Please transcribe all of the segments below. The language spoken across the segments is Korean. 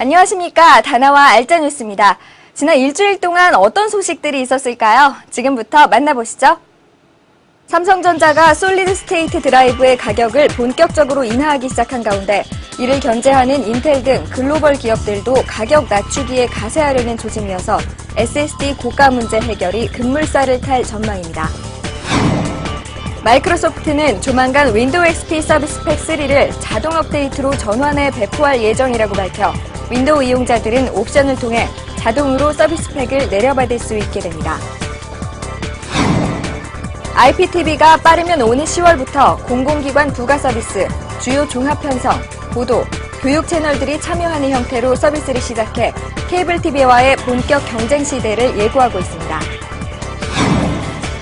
안녕하십니까. 다나와 알짜 뉴스입니다. 지난 일주일 동안 어떤 소식들이 있었을까요? 지금부터 만나보시죠. 삼성전자가 솔리드 스테이트 드라이브의 가격을 본격적으로 인하하기 시작한 가운데 이를 견제하는 인텔 등 글로벌 기업들도 가격 낮추기에 가세하려는 조짐이어서 SSD 고가 문제 해결이 급물살을 탈 전망입니다. 마이크로소프트는 조만간 윈도우 XP 서비스 팩 3를 자동 업데이트로 전환해 배포할 예정이라고 밝혀 윈도우 이용자들은 옵션을 통해 자동으로 서비스 팩을 내려받을 수 있게 됩니다. IPTV가 빠르면 오는 10월부터 공공기관 부가 서비스, 주요 종합 편성, 보도, 교육 채널들이 참여하는 형태로 서비스를 시작해 케이블 TV와의 본격 경쟁 시대를 예고하고 있습니다.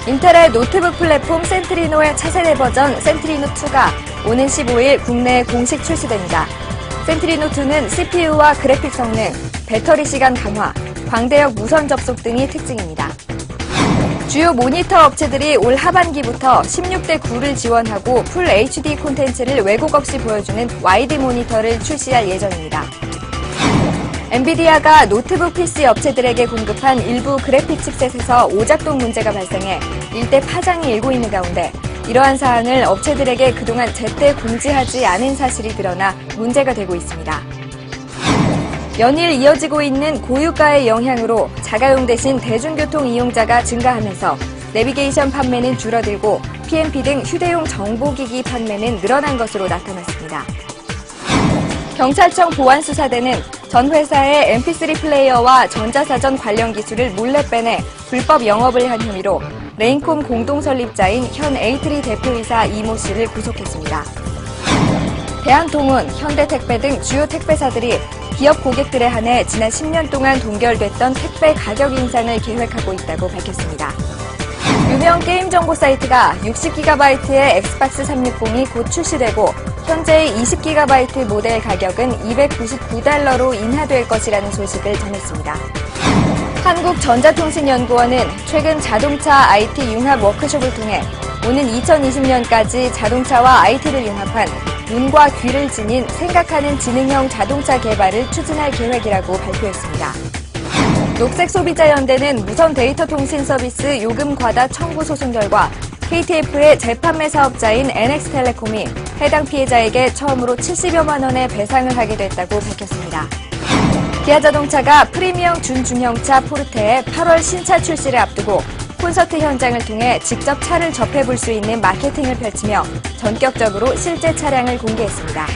인텔의 노트북 플랫폼 센트리노의 차세대 버전 센트리노2가 오는 15일 국내에 공식 출시됩니다. 센트리노2는 CPU와 그래픽 성능, 배터리 시간 강화, 광대역 무선 접속 등이 특징입니다. 주요 모니터 업체들이 올 하반기부터 16대 9를 지원하고 풀 HD 콘텐츠를 왜곡 없이 보여주는 와이드 모니터를 출시할 예정입니다. 엔비디아가 노트북 PC 업체들에게 공급한 일부 그래픽 칩셋에서 오작동 문제가 발생해 일대 파장이 일고 있는 가운데 이러한 사항을 업체들에게 그동안 제때 공지하지 않은 사실이 드러나 문제가 되고 있습니다. 연일 이어지고 있는 고유가의 영향으로 자가용 대신 대중교통 이용자가 증가하면서 내비게이션 판매는 줄어들고 PMP 등 휴대용 정보기기 판매는 늘어난 것으로 나타났습니다. 경찰청 보안수사대는 전 회사의 MP3 플레이어와 전자사전 관련 기술을 몰래 빼내 불법 영업을 한 혐의로 레인콤 공동 설립자인 현 에이트리 대표이사 이모 씨를 구속했습니다. 대한통운, 현대택배 등 주요 택배사들이 기업 고객들에 한해 지난 10년 동안 동결됐던 택배 가격 인상을 계획하고 있다고 밝혔습니다. 유명 게임 정보 사이트가 60GB의 엑스박스 360이 곧 출시되고 현재의 20GB 모델 가격은 299달러로 인하될 것이라는 소식을 전했습니다. 한국전자통신연구원은 최근 자동차 IT 융합 워크숍을 통해 오는 2020년까지 자동차와 IT를 융합한 눈과 귀를 지닌 생각하는 지능형 자동차 개발을 추진할 계획이라고 발표했습니다. 녹색소비자연대는 무선 데이터 통신 서비스 요금 과다 청구 소송 결과 KTF의 재판매 사업자인 NX텔레콤이 해당 피해자에게 처음으로 70여만 원의 배상을 하게 됐다고 밝혔습니다. 기아자동차가 프리미엄 준중형차 포르테의 8월 신차 출시를 앞두고 콘서트 현장을 통해 직접 차를 접해볼 수 있는 마케팅을 펼치며 전격적으로 실제 차량을 공개했습니다.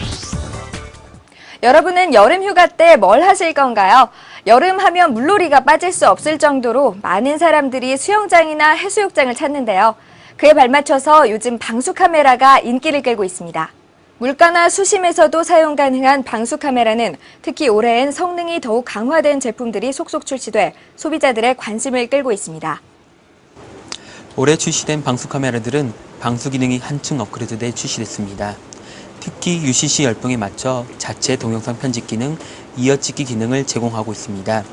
여러분은 여름 휴가 때 뭘 하실 건가요? 여름 하면 물놀이가 빠질 수 없을 정도로 많은 사람들이 수영장이나 해수욕장을 찾는데요. 그에 발맞춰서 요즘 방수 카메라가 인기를 끌고 있습니다. 물가나 수심에서도 사용 가능한 방수 카메라는 특히 올해엔 성능이 더욱 강화된 제품들이 속속 출시돼 소비자들의 관심을 끌고 있습니다. 올해 출시된 방수 카메라들은 방수 기능이 한층 업그레이드돼 출시됐습니다. 특히 UCC 열풍에 맞춰 자체 동영상 편집 기능, 이어찍기 기능을 제공하고 있습니다.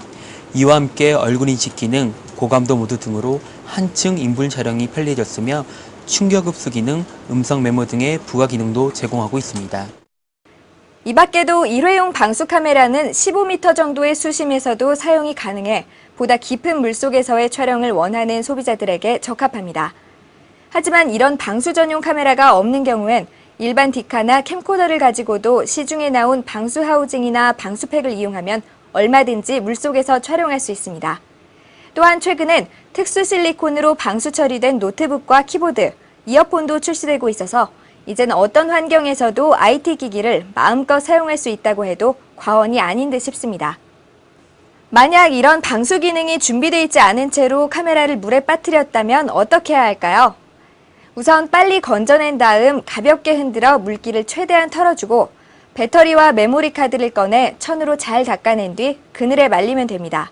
이와 함께 얼굴 인식 기능, 고감도 모드 등으로 한층 인물 촬영이 편리해졌으며 충격 흡수 기능, 음성 메모 등의 부가 기능도 제공하고 있습니다. 이 밖에도 일회용 방수 카메라는 15m 정도의 수심에서도 사용이 가능해 보다 깊은 물속에서의 촬영을 원하는 소비자들에게 적합합니다. 하지만 이런 방수 전용 카메라가 없는 경우엔 일반 디카나 캠코더를 가지고도 시중에 나온 방수 하우징이나 방수팩을 이용하면 얼마든지 물속에서 촬영할 수 있습니다. 또한 최근엔 특수 실리콘으로 방수 처리된 노트북과 키보드, 이어폰도 출시되고 있어서 이제는 어떤 환경에서도 IT 기기를 마음껏 사용할 수 있다고 해도 과언이 아닌 듯 싶습니다. 만약 이런 방수 기능이 준비되어 있지 않은 채로 카메라를 물에 빠뜨렸다면 어떻게 해야 할까요? 우선 빨리 건져낸 다음 가볍게 흔들어 물기를 최대한 털어주고 배터리와 메모리 카드를 꺼내 천으로 잘 닦아낸 뒤 그늘에 말리면 됩니다.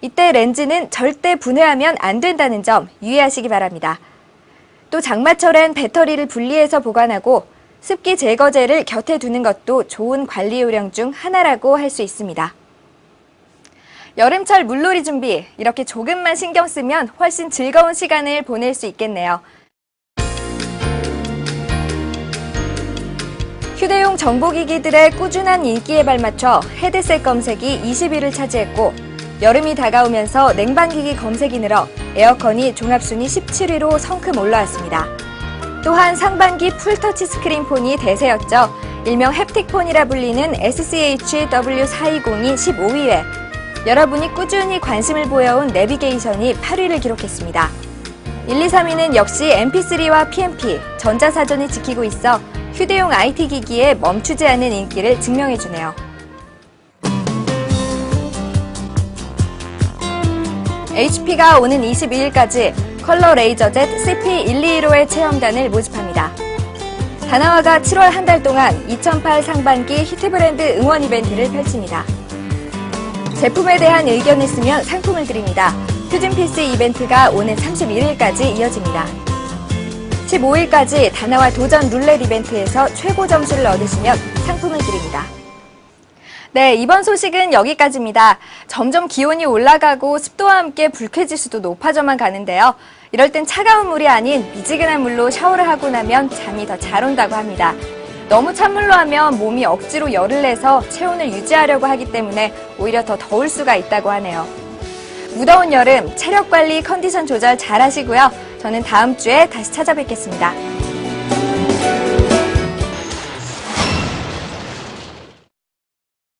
이때 렌즈는 절대 분해하면 안 된다는 점 유의하시기 바랍니다. 또 장마철엔 배터리를 분리해서 보관하고 습기 제거제를 곁에 두는 것도 좋은 관리 요령 중 하나라고 할 수 있습니다. 여름철 물놀이 준비, 이렇게 조금만 신경 쓰면 훨씬 즐거운 시간을 보낼 수 있겠네요. 휴대용 정보기기들의 꾸준한 인기에 발맞춰 헤드셋 검색이 20위를 차지했고 여름이 다가오면서 냉방기기 검색이 늘어 에어컨이 종합순위 17위로 성큼 올라왔습니다. 또한 상반기 풀터치 스크린폰이 대세였죠. 일명 햅틱폰이라 불리는 SCH-W420이 15위에 여러분이 꾸준히 관심을 보여온 내비게이션이 8위를 기록했습니다. 1, 2, 3위는 역시 MP3와 PMP, 전자사전이 지키고 있어 휴대용 IT 기기에 멈추지 않는 인기를 증명해주네요. HP가 오는 22일까지 컬러 레이저젯 CP125의 체험단을 모집합니다. 다나와가 7월 한 달 동안 2008 상반기 히트 브랜드 응원 이벤트를 펼칩니다. 제품에 대한 의견이 있으면 상품을 드립니다. 퓨전 PC 이벤트가 오는 31일까지 이어집니다. 15일까지 다나와 도전 룰렛 이벤트에서 최고 점수를 얻으시면 상품을 드립니다. 네, 이번 소식은 여기까지입니다. 점점 기온이 올라가고 습도와 함께 불쾌지수도 높아져만 가는데요. 이럴 땐 차가운 물이 아닌 미지근한 물로 샤워를 하고 나면 잠이 더 잘 온다고 합니다. 너무 찬물로 하면 몸이 억지로 열을 내서 체온을 유지하려고 하기 때문에 오히려 더 더울 수가 있다고 하네요. 무더운 여름 체력 관리 컨디션 조절 잘 하시고요. 저는 다음 주에 다시 찾아뵙겠습니다.